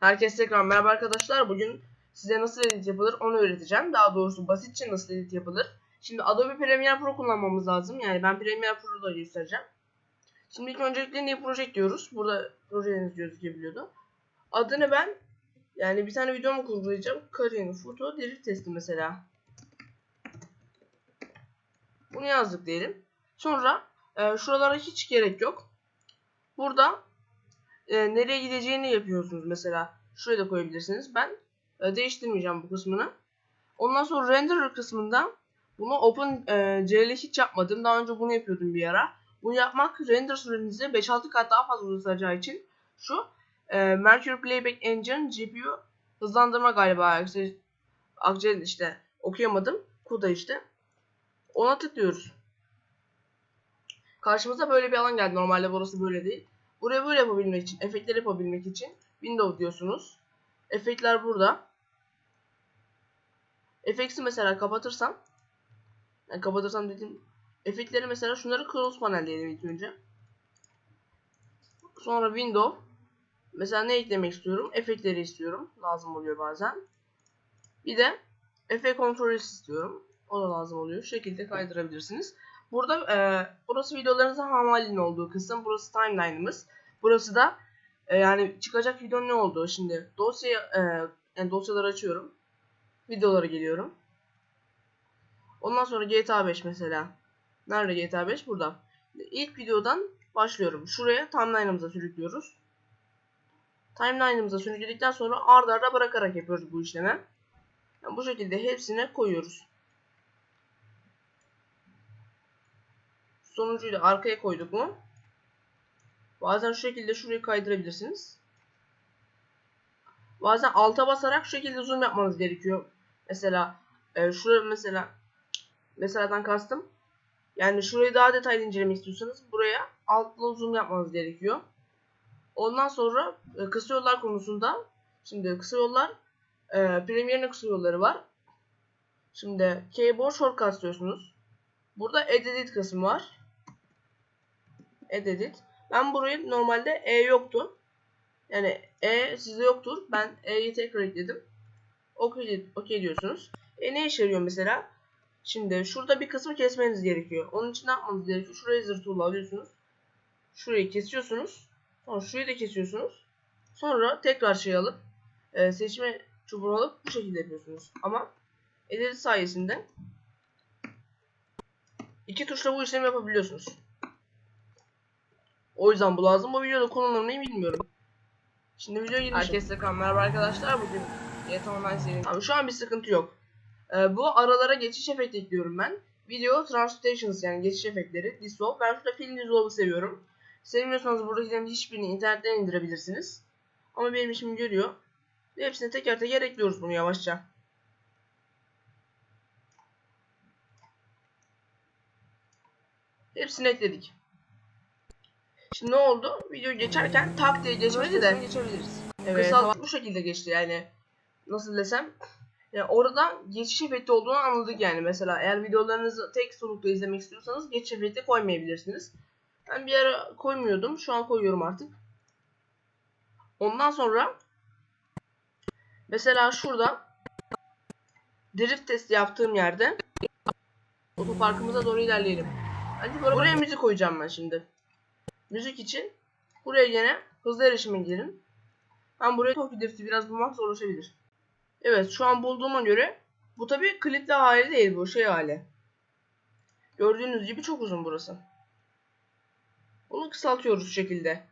Herkese tekrar merhaba arkadaşlar. Bugün size nasıl edit yapılır onu öğreteceğim. Daha doğrusu basitçe nasıl edit yapılır. Şimdi Adobe Premiere Pro kullanmamız lazım. Yani ben Premiere Pro'da göstereceğim. Şimdi ilk öncelikle New Project diyoruz. Burada projeniz gözükebiliyordu. Adını ben yani bir tane video mu kurgulayacağım? Karin Photo Drift testi mesela. Bunu yazdık diyelim. Sonra e, şuralara hiç gerek yok. Burada e, nereye gideceğini yapıyorsunuz mesela. Şuraya da koyabilirsiniz. Ben e, değiştirmeyeceğim bu kısmını. Ondan sonra renderer kısmında bunu Open e, hiç yapmadım. Daha önce bunu yapıyordum bir ara. Bunu yapmak render sürenizi 5-6 kat daha fazla uzatacağı için şu e, Mercury Playback Engine GPU hızlandırma galiba. Akcel işte okuyamadım. Kuda işte. Ona tıklıyoruz. Karşımıza böyle bir alan geldi. Normalde burası böyle değil. Buraya böyle yapabilmek için, efektler yapabilmek için Windows diyorsunuz. Efektler burada. Effects'i mesela kapatırsam yani kapatırsam dedim efektleri mesela şunları cross panel diyelim ilk önce. Sonra window mesela ne eklemek istiyorum? Efektleri istiyorum. Lazım oluyor bazen. Bir de efekt kontrolü istiyorum. O da lazım oluyor. Şu şekilde kaydırabilirsiniz. Burada e, burası videolarınızın ham halinin olduğu kısım. Burası timeline'ımız. Burası da e, yani çıkacak video ne oldu? Şimdi dosya e, yani dosyaları açıyorum. Videolara geliyorum. Ondan sonra GTA 5 mesela. Nerede GTA 5? Burada. İlk videodan başlıyorum. Şuraya timeline'ımıza sürüklüyoruz. Timeline'ımıza sürükledikten sonra arda arda bırakarak yapıyoruz bu işlemi. Yani bu şekilde hepsine koyuyoruz. Sonuncuyu da arkaya koyduk mu? Bazen şu şekilde şurayı kaydırabilirsiniz. Bazen alta basarak şu şekilde zoom yapmanız gerekiyor. Mesela e, şuraya mesela mesela'dan kastım. Yani şurayı daha detaylı incelemek istiyorsanız buraya altla zoom yapmanız gerekiyor. Ondan sonra e, kısa yollar konusunda şimdi kısa yollar e, Premiere'nin kısa yolları var. Şimdi keyboard shortcut diyorsunuz. Burada edit kısmı var. Edit. Ben burayı normalde E yoktu. Yani E sizde yoktur. Ben E'yi tekrar ekledim. OK, OK diyorsunuz. E ne işe yarıyor mesela? Şimdi şurada bir kısmı kesmeniz gerekiyor. Onun için ne yapmanız gerekiyor? Şurayı zırt tool'u alıyorsunuz. Şurayı kesiyorsunuz. Sonra şurayı da kesiyorsunuz. Sonra tekrar şey alıp e, seçme çubuğunu alıp bu şekilde yapıyorsunuz. Ama edit sayesinde iki tuşla bu işlemi yapabiliyorsunuz. O yüzden bu lazım. Bu videoda konularını bilmiyorum. Şimdi videoya girmişim. Herkese merhaba arkadaşlar. Bugün GTA Online serisi. Abi şu an bir sıkıntı yok. Ee, bu aralara geçiş efekti ekliyorum ben. Video translations yani geçiş efektleri. Dissolve. Ben şurada film dissolve'ı seviyorum. Sevmiyorsanız buradakilerin hiçbirini internetten indirebilirsiniz. Ama benim işimi görüyor. Ve hepsini teker teker ekliyoruz bunu yavaşça. Hepsini ekledik. Şimdi ne oldu? Video geçerken tak diye geçmedi de geçebiliriz. Evet. Kısaltı bu şekilde geçti yani. Nasıl desem? Yani orada geçiş efekti olduğunu anladık yani. Mesela eğer videolarınızı tek solukta izlemek istiyorsanız geçiş efekti koymayabilirsiniz. Ben bir ara koymuyordum. Şu an koyuyorum artık. Ondan sonra mesela şurada drift testi yaptığım yerde otoparkımıza doğru ilerleyelim. Hadi buraya müzik koyacağım ben şimdi. Müzik için buraya yine hızlı erişime gidelim. Ben buraya Tokyo Drift'i biraz bulmak zorlaşabilir. Evet şu an bulduğuma göre bu tabi klipli hali değil bu şey hali. Gördüğünüz gibi çok uzun burası. Bunu kısaltıyoruz şu şekilde.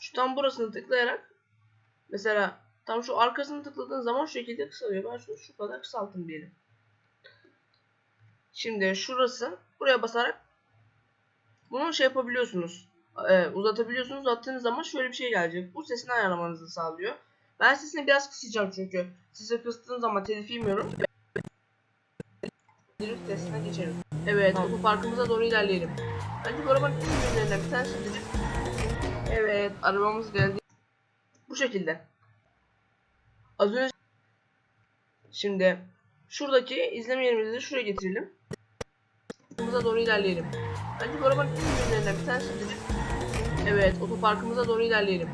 Şu tam burasını tıklayarak mesela tam şu arkasını tıkladığın zaman şu şekilde kısalıyor. Ben şunu şu kadar kısaltım diyelim. Şimdi şurası buraya basarak bunu şey yapabiliyorsunuz. E, uzatabiliyorsunuz. Uzattığınız zaman şöyle bir şey gelecek. Bu sesini ayarlamanızı sağlıyor. Ben sesini biraz kısacağım çünkü. Size kıstığım zaman telif yemiyorum. Drift testine geçelim. Evet, tamam. otoparkımıza doğru ilerleyelim. Bence bu arabanın en ürünlerinden bir tanesi dedim. Evet, arabamız geldi. Bu şekilde. Az önce Şimdi şuradaki izleme yerimizi de şuraya getirelim. Otoparkımıza doğru ilerleyelim. Bence bu arabanın en ürünlerinden bir tanesi dedim. Evet, otoparkımıza doğru ilerleyelim.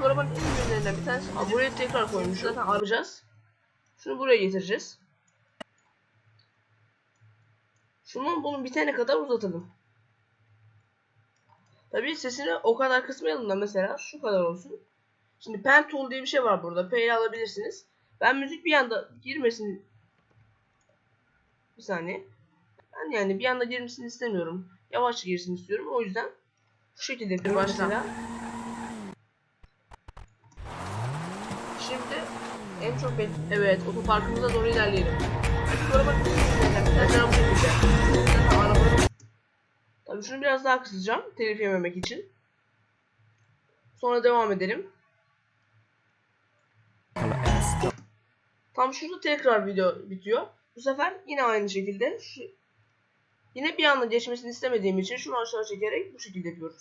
Bu arabanın en iyi yönlerinden bir tanesi. Aa, buraya tekrar koymuşuz. Zaten arayacağız. Şunu buraya getireceğiz. Şunu bunun bitene kadar uzatalım. Tabii sesini o kadar kısmayalım da mesela şu kadar olsun. Şimdi pen tool diye bir şey var burada. P'yi alabilirsiniz. Ben müzik bir anda girmesin. Bir saniye. Ben yani bir anda girmesini istemiyorum. Yavaş girsin istiyorum. O yüzden şu şekilde yapıyorum mesela. Şimdi en çok bek evet otoparkımıza doğru ilerleyelim. Hadi bu araba Mesela bu şekilde. Zaten arabanın Tabii şunu biraz daha kısacağım telif yememek için. Sonra devam edelim. Tam şurada tekrar video bitiyor. Bu sefer yine aynı şekilde şu yine bir anda geçmesini istemediğim için şunu aşağı çekerek bu şekilde yapıyoruz.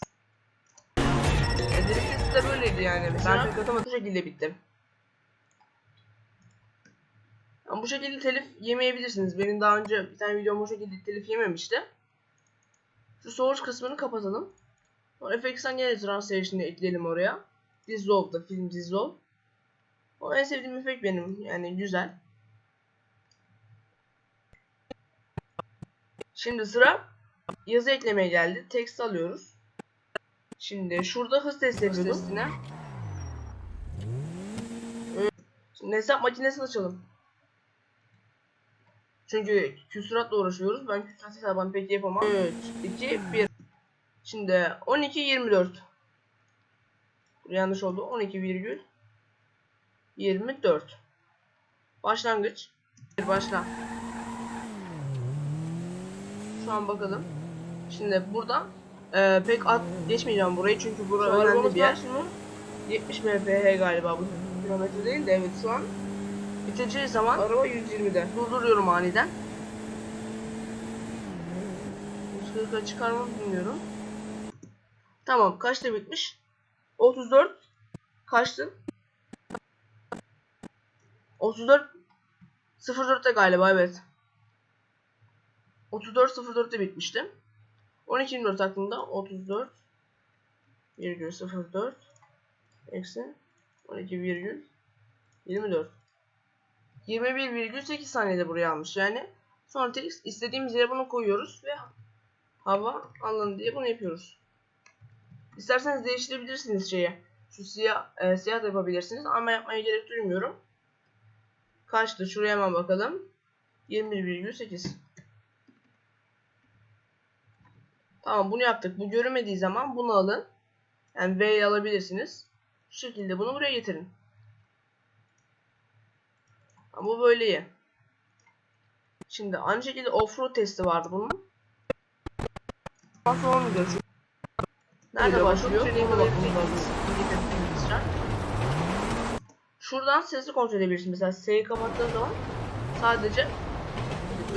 E, Drift de böyleydi yani. Mesela ben pek atamadım. Bu şekilde bitti. Ama bu şekilde telif yemeyebilirsiniz. Benim daha önce bir tane videom bu şekilde telif yememişti. Şu source kısmını kapatalım. Sonra FX'ten gene Translation'ı ekleyelim oraya. Dissolve'da film Dissolve. O en sevdiğim efekt benim. Yani güzel. Şimdi sıra yazı eklemeye geldi. Text alıyoruz. Şimdi şurada hız test yapıyordum. Şimdi hesap makinesini açalım. Çünkü küsuratla uğraşıyoruz. Ben küsurat hesabını pek yapamam. 3, 2, 1. Şimdi 12, 24. Buraya yanlış oldu. 12 virgül 24. Başlangıç. Başla. Şu an bakalım. Şimdi buradan e, pek at geçmeyeceğim burayı çünkü burası önemli bir yer. 70 mph galiba bu kilometre değil de evet şu an biteceği zaman araba 120'de. Durduruyorum aniden. 140'a çıkarmam bilmiyorum. Tamam kaçta bitmiş? 34 kaçtı? 34 04'te galiba evet. 34 04'te bitmişti. 12 24 aklımda 34 virgül 04 eksi 12 virgül 24 21,8 saniyede buraya almış yani. Sonra tek istediğimiz yere bunu koyuyoruz ve hava alanı diye bunu yapıyoruz. İsterseniz değiştirebilirsiniz şeyi. Şu siyah, e, siyah da yapabilirsiniz ama yapmaya gerek duymuyorum. Kaçtı? Şuraya hemen bakalım. 21,8 Tamam bunu yaptık. Bu görünmediği zaman bunu alın. Yani V'yi alabilirsiniz. Şu şekilde bunu buraya getirin. Ama bu böyle iyi. Şimdi aynı şekilde offroad testi vardı bunun. Nasıl olmuyor? Nerede başlıyor? Şuradan sesi kontrol edebilirsin. Mesela S'yi kapattığın zaman sadece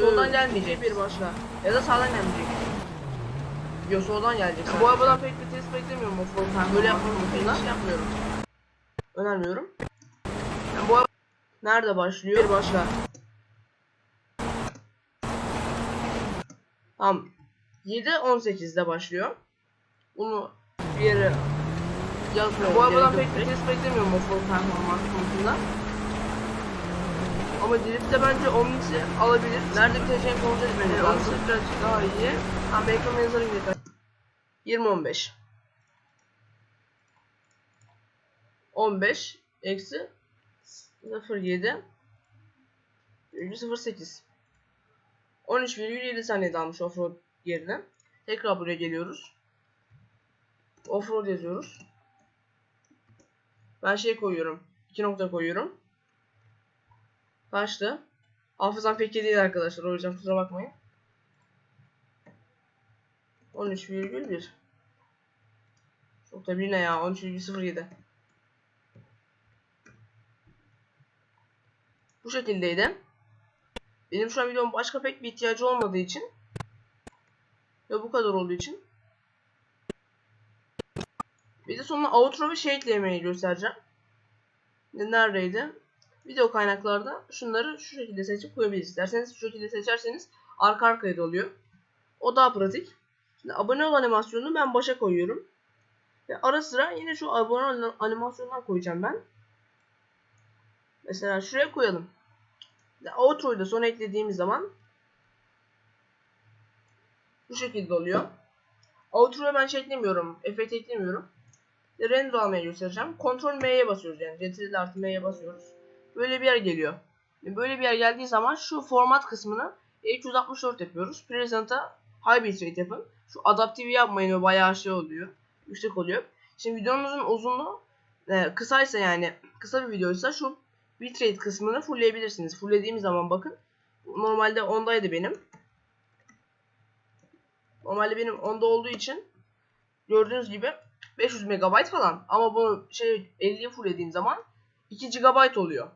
soldan gelmeyecek bir başla. Ya da sağdan gelmeyecek. Yo soldan gelecek. Bu arabadan pek bir test beklemiyorum offroad. Böyle yapmıyorum. Hiç yapmıyorum. Önermiyorum. Yani bu araba Nerede başlıyor? Bir başla. Tamam. 7 18'de başlıyor. Bunu bir yere yazmıyorum. Bu arabadan pek bir test beklemiyorum offroad performans konusunda. Ama Drift'te bence Omnis'i alabilir. Nerede biteceğini kontrol etmeniz lazım. Birazcık daha iyi. Ha ekranı yazarım yeter. 20 15. 15 eksi 07 08 13,7 saniyede almış offroad yerine. Tekrar buraya geliyoruz. Offroad yazıyoruz. Ben şey koyuyorum. 2 nokta koyuyorum. Kaçtı? Hafızam pek iyi değil arkadaşlar. O yüzden kusura bakmayın. 13,1 Çok da bir ne ya? 13,07 Bu şekildeydi. Benim şu an videom başka pek bir ihtiyacı olmadığı için ve bu kadar olduğu için bir de sonuna outro ve şey eklemeyi göstereceğim. Neredeydi? Video kaynaklarda şunları şu şekilde seçip koyabilirsiniz. İsterseniz şu şekilde seçerseniz arka arkaya da oluyor. O daha pratik. Şimdi abone ol animasyonunu ben başa koyuyorum. Ve ara sıra yine şu abone animasyondan koyacağım ben. Mesela şuraya koyalım. Outro'yu da son eklediğimiz zaman bu şekilde oluyor. Outro'ya ben şey eklemiyorum. Efekt eklemiyorum. Render almaya göstereceğim. Ctrl M'ye basıyoruz yani. Ctrl artı M'ye basıyoruz. Böyle bir yer geliyor. Böyle bir yer geldiği zaman şu format kısmını 264 yapıyoruz. Present'a high bitrate yapın. Şu adaptive'i yapmayın o bayağı şey oluyor. Yüksek oluyor. Şimdi videonuzun uzunluğu e, kısaysa yani kısa bir videoysa şu bitrate kısmını fullleyebilirsiniz. Fulllediğim zaman bakın. Normalde 10'daydı benim. Normalde benim 10'da olduğu için gördüğünüz gibi 500 MB falan. Ama bunu şey 50'ye fulllediğim zaman 2 GB oluyor.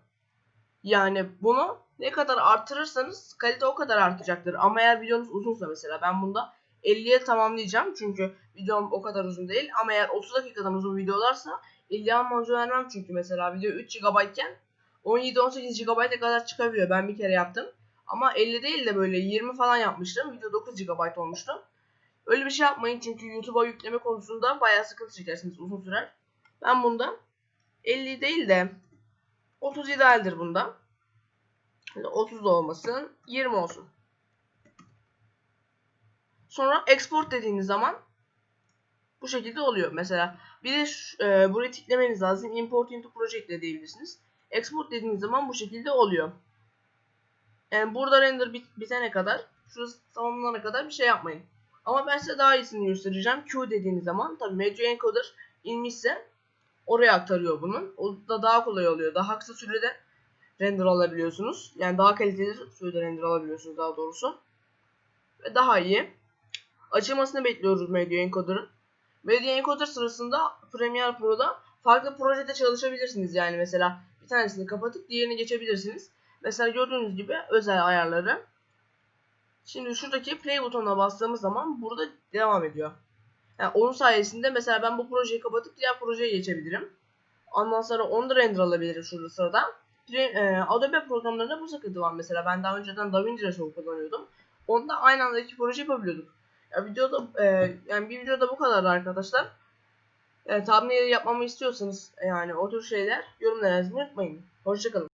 Yani bunu ne kadar artırırsanız kalite o kadar artacaktır. Ama eğer videonuz uzunsa mesela ben bunda 50'ye tamamlayacağım. Çünkü videom o kadar uzun değil. Ama eğer 30 dakikadan uzun videolarsa 50'ye almanızı önermem. Çünkü mesela video 3 GB iken 17-18 GB'a kadar çıkabiliyor. Ben bir kere yaptım. Ama 50 değil de böyle 20 falan yapmıştım. Video 9 GB olmuştu. Öyle bir şey yapmayın çünkü YouTube'a yükleme konusunda bayağı sıkıntı çekersiniz uzun sürer. Ben bunda 50 değil de 30 idealdir bunda. 30 da olmasın. 20 olsun. Sonra export dediğiniz zaman bu şekilde oluyor. Mesela bir de şu, e, burayı tıklameniz lazım. Import into project de diyebilirsiniz. Export dediğiniz zaman bu şekilde oluyor. Yani burada render bit bitene kadar, şurası tamamlanana kadar bir şey yapmayın. Ama ben size daha iyisini göstereceğim. Q dediğiniz zaman tabii Media Encoder inmişse oraya aktarıyor bunun. O da daha kolay oluyor. Daha kısa sürede render alabiliyorsunuz. Yani daha kaliteli sürede render alabiliyorsunuz daha doğrusu. Ve daha iyi. Açılmasını bekliyoruz Media Encoder'ın. Media Encoder sırasında Premiere Pro'da farklı projede çalışabilirsiniz. Yani mesela bir tanesini kapatıp diğerini geçebilirsiniz. Mesela gördüğünüz gibi özel ayarları. Şimdi şuradaki play butonuna bastığımız zaman burada devam ediyor. Yani onun sayesinde mesela ben bu projeyi kapatıp diğer projeye geçebilirim. Ondan sonra onu da render alabilirim şurada sırada. E, Adobe programlarında bu sıkıntı var mesela. Ben daha önceden DaVinci Resolve kullanıyordum. Onda aynı anda iki proje yapabiliyorduk. Ya videoda e, yani bir videoda bu kadar arkadaşlar. E, thumbnail yapmamı istiyorsanız yani o tür şeyler yorumlara yazmayı unutmayın. Hoşçakalın.